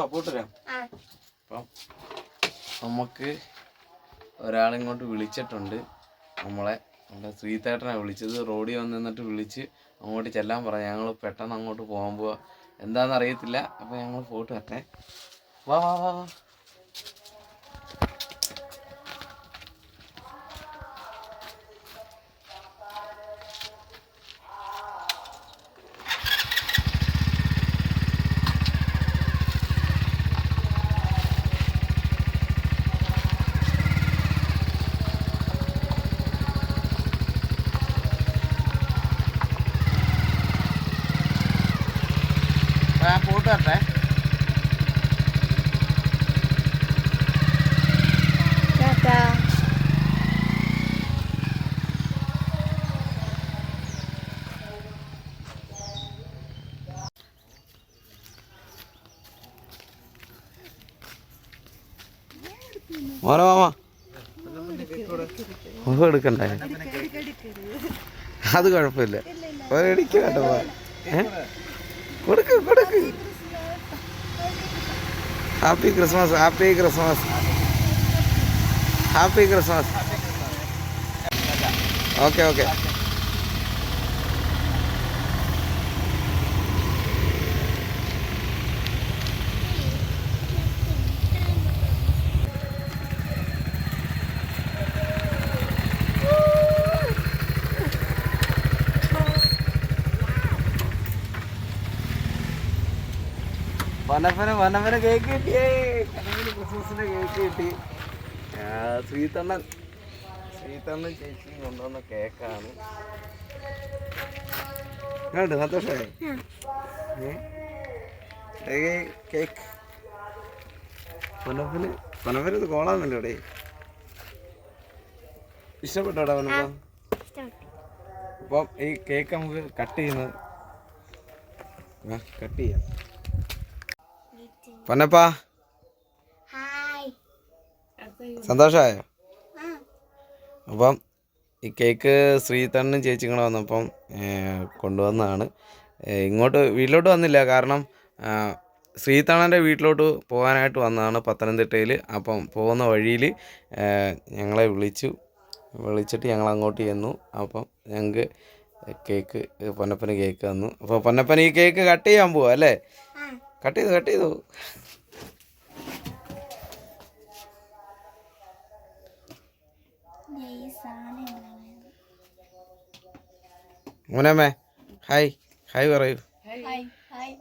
പൊന്നപ്പാ പോട്ടുരാം. അപ്പം നമുക്ക് ഒരാളിങ്ങോട്ട് വിളിച്ചിട്ടുണ്ട്. നമ്മളെ നമ്മുടെ ശ്രീതേട്ടനെ വിളിച്ചത്. റോഡിൽ വന്ന് നിന്നിട്ട് വിളിച്ച് അങ്ങോട്ട് ചെല്ലാൻ പറഞ്ഞു ഞങ്ങൾ പെട്ടെന്ന് അങ്ങോട്ട് പോകാൻ പോവാ. എന്താണെന്ന് അറിയത്തില്ല. അപ്പം ഞങ്ങൾ പോട്ട് വരട്ടെ. വാ വാ വാ. ഞാൻ പോയിട്ട് വരട്ടെ മോനെ മാമ മുഖം എടുക്കണ്ടേ? അത് കുഴപ്പമില്ല. ഒരടിക്ക് വേണ്ട പോ ഏ? കൊടുക്ക് കൊടുക്ക് happy Christmas happy Christmas happy Christmas വനപ്പന വനപ്പന കേക്ക് കിട്ടിയേ കനവിന് ക്രിസ്മസിന്റെ കേക്ക് കിട്ടി. ശ്രീതണ്ണൻ. ശ്രീതണ്ണൻ ചേച്ചി കൊണ്ടുവന്ന കേക്കാണ് കേട്ടോ സന്തോഷമായി? കേക്ക് വനപ്പന് വനപ്പന് ഇത് കോളാന്നല്ലോ ഇവിടെ ഇഷ്ടപ്പെട്ടോടാ വനപ്പ അപ്പം ഈ കേക്ക് നമുക്ക് കട്ട് ചെയ്യുന്നത്. കട്ട് ചെയ്യാം. പൊന്നപ്പാ. സന്തോഷമായോ അപ്പം ഈ കേക്ക് ശ്രീതണ്ണും ചേച്ചിങ്ങളും വന്നപ്പം ഏർ, കൊണ്ടുവന്നതാണ്. ഇങ്ങോട്ട് വീട്ടിലോട്ട് വന്നില്ല. കാരണം ശ്രീതണ്ണന്റെ വീട്ടിലോട്ട് പോകാനായിട്ട് വന്നതാണ് പത്തനംതിട്ടയിൽ അപ്പം പോകുന്ന വഴിയിൽ ഞങ്ങളെ വിളിച്ചു. വിളിച്ചിട്ട് ഞങ്ങൾ അങ്ങോട്ട് ചെന്നു. അപ്പം ഞങ്ങൾക്ക് കേക്ക് പൊന്നപ്പന് കേക്ക് തന്നു. അപ്പോൾ പൊന്നപ്പൻ ഈ കേക്ക് കട്ട് ചെയ്യാൻ പോവാ അല്ലേ? കട്ട് ചെയ്തു കട്ട് ചെയ്തു. മോനമ്മേ ഹായ് ഹായ് പറയൂ. കേക്ക് ഹായ്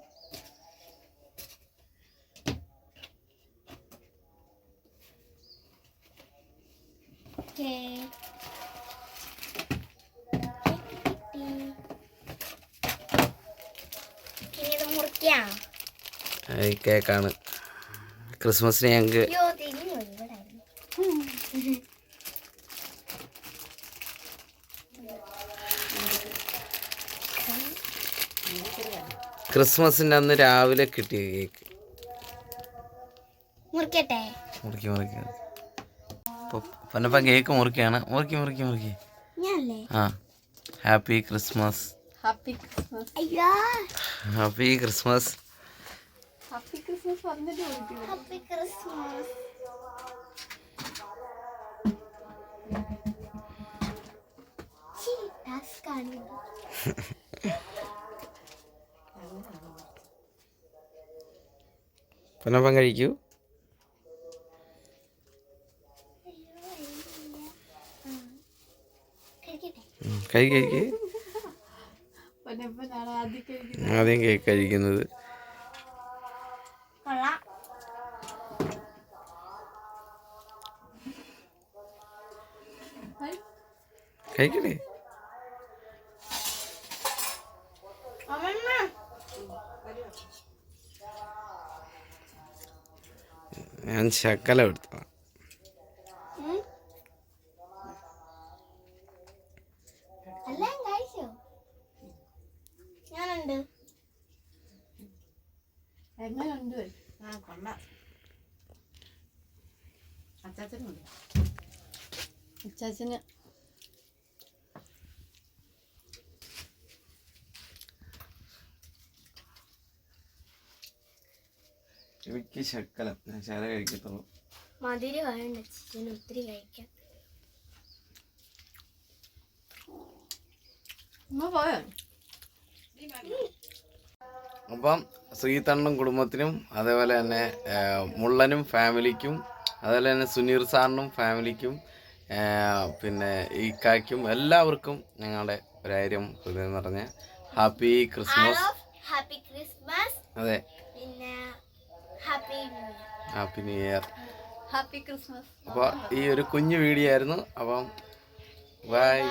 ഓക്കേ ഇനി ഇത് മുറിക്കാം ഈ കേക്കാണ്. ക്രിസ്മസിന് ഞങ്ങൾക്ക് ക്രിസ്മസിന്റെ ക്രിസ്മസിന്റെ അന്ന് രാവിലെ കിട്ടിയ കേക്ക്. മുറിക്കട്ടെ? മുറിക്കി മുറിക്കി. അപ്പോൾ പന്നപ്പം കേക്ക് മുറിക്കാണ് മുറിക്കി മുറിക്കി മുറിക്കി. ഞാനല്ലേ? ആ. ഹാപ്പി ക്രിസ്മസ് ഹാപ്പി ക്രിസ്മസ് അയ്യോ. ഹാപ്പി ക്രിസ്മസ് ഹാപ്പി ക്രിസ്മസ് പറഞ്ഞിട്ട് വിളിക്കും ഹാപ്പി ക്രിസ്മസ് പന്നപ്പം കഴിക്കൂ. കഴി കഴിക്ക്. ആദ്യം കേക്ക് കഴിക്കുന്നത്. കഴിക്കണേ? ഞാൻ ശക്കല എടുത്തു. എങ്ങനെയുണ്ട് ആ കൊള്ളാം. അച്ചാച്ചനുണ്ട്. അച്ചാച്ചന് എനിക്ക് ശക്കലം ഞാൻ ശാല കഴിക്കത്തുള്ളൂ. മധുരം വേണ്ട ചിക്കൻ ഒത്തിരി കഴിക്കാം. അപ്പം ശ്രീതണ്ണും കുടുംബത്തിനും അതേപോലെ തന്നെ മുള്ളനും ഫാമിലിക്കും അതേപോലെ തന്നെ സുനീർ സാറിനും ഫാമിലിക്കും പിന്നെ പിന്നെ ഈക്കായ്ക്കും എല്ലാവർക്കും ഞങ്ങളുടെ ഒരായിരം ഹൃദയം നിറഞ്ഞ ഹാപ്പി ക്രിസ്മസ്. Happy Christmas. അതെ. പിന്നെ happy new year happy Christmas അപ്പോൾ ഈ ഒരു കുഞ്ഞു വീഡിയോ ആയിരുന്നു. അപ്പം ബൈ